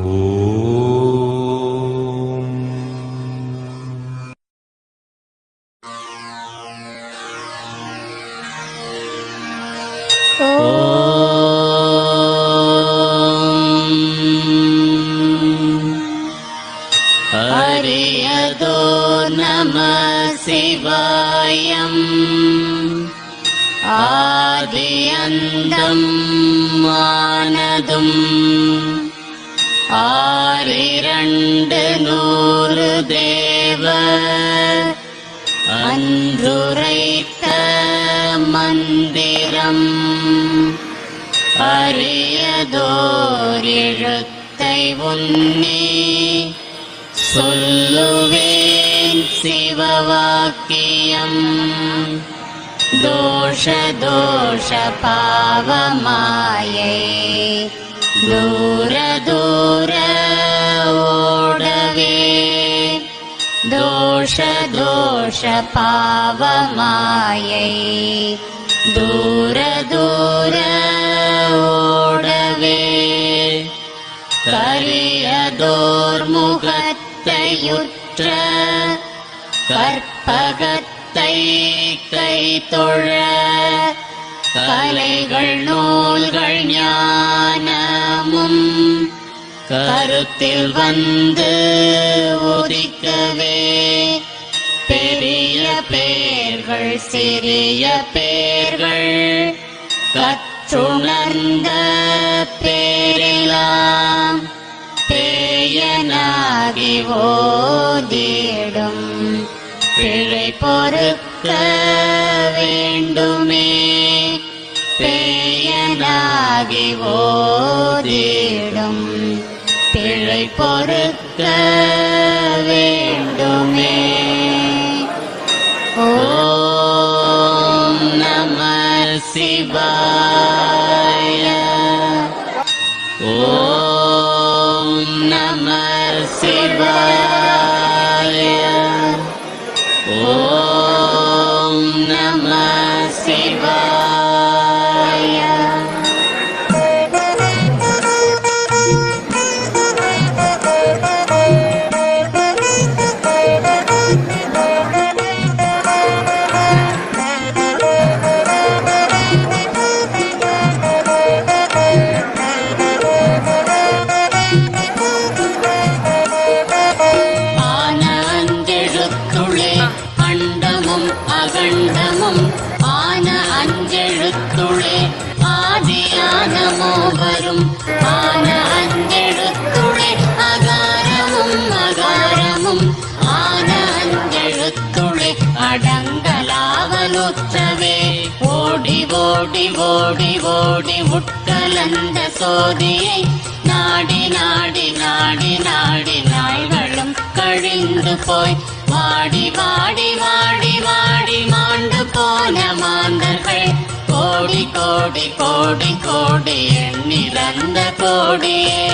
ओरे यदो नमः सिवायम् आवेयन्तं मानदम् ஆறிரண்டு நூறு தேவ அன்றுரைத்த மந்திரம் அரியதோர் எழுத்தை உன்னி சொல்லுவேன் சிவவாக்கியம் दोष दोष पावमायै दूर दूर ओडवे दोष दोष पावमायै दूर दूर ஓடவே கரியதோர்முகத்தையுற்ற கற்பகத்தை கை தொழ கலைகள் நூல்கள் ஞானமும் கருத்தில் வந்து உதிக்கவே பெரிய பேர்கள் சிறிய பேர்கள் கற்றுணர்ந்த பேரெல்லாம் பேயனாகி ஓதிடும். பிழை பொறுக்க வேண்டுமே பேயனாகி ஓதிடும். பிழை பொறுக்க வேண்டுமே. ஓம் நம சிவாய. ஓம் நம சிவாய. ஓம் நம சிவாய. அஞ்செழுத்துளே வரும் ஆன அஞ்செழுத்துளே அகாரமும் அகாரமும் ஆன அஞ்செழுத்துளே அடங்கலாவலுற்றவே ஓடி ஓடி ஓடி ஓடி உட்கலந்த சோதியை நாடி நாடி நாடி நாடி நாள்களும் கழிந்து போய் வாடி வாடி வாடி வாடி மாண்டு போன மாந்தர்கள் கோடி கோடி கோடி கோடி எண்ணிறந்த கோடியே